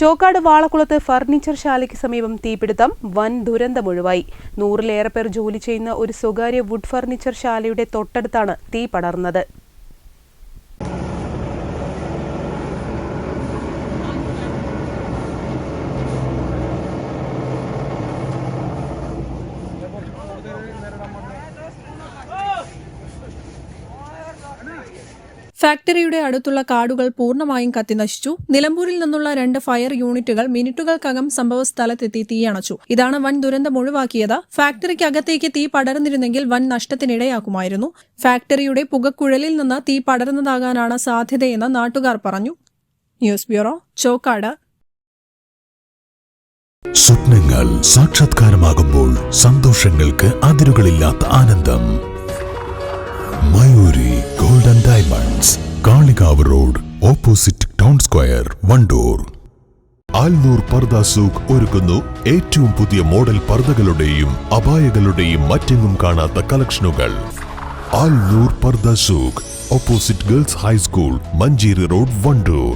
Chokkad വാളക്കുളത്ത് furniture ശാലയ്ക്ക് സമീപം തീപിടുത്തം വൻ ദുരന്തമൊഴിവായി നൂറിലേറെ പേർ ജോലി ചെയ്യുന്ന ഒരു സ്വകാര്യ വുഡ് ഫർണിച്ചർ ശാലയുടെ തൊട്ടടുത്താണ് തീ പടർന്നത്. ഫാക്ടറിയുടെ അടുത്തുള്ള കാടുകൾ പൂർണമായും കത്തിനശിച്ചു നിലമ്പൂരിൽ നിന്നുള്ള രണ്ട് ഫയർ യൂണിറ്റുകൾ മിനിറ്റുകൾക്കകം സംഭവ സ്ഥലത്തെത്തി തീയണച്ചു. ഇതാണ് വൻ ദുരന്തം ഒഴിവാക്കിയത്. ഫാക്ടറിക്കകത്തേക്ക് തീ പടർന്നിരുന്നെങ്കിൽ വൻ നഷ്ടത്തിനിടയാക്കുമായിരുന്നു. ഫാക്ടറിയുടെ പുകക്കുഴലിൽ നിന്ന് തീ പടർന്നതാകാനാണ് സാധ്യതയെന്ന് നാട്ടുകാർ പറഞ്ഞു. News bureau Chokkad. സ്വപ്നങ്ങൾ സാക്ഷാത്കാരമാകുമ്പോൾ സന്തോഷങ്ങൾക്ക് അതിരുകളില്ലാത്ത ആനന്ദം. Diamonds Kalikavu road opposite town square Wandoor Alnoor Pardha Souq ഒരുക്കുന്നു ഏറ്റവും പുതിയ മോഡൽ പർദകളുടെയും അപായകളുടെയും മറ്റെങ്ങും കാണാത്ത കളക്ഷനുകൾ ആൽനൂർ പർദ സൂഖ് opposite girls high school Manjeri road Wandoor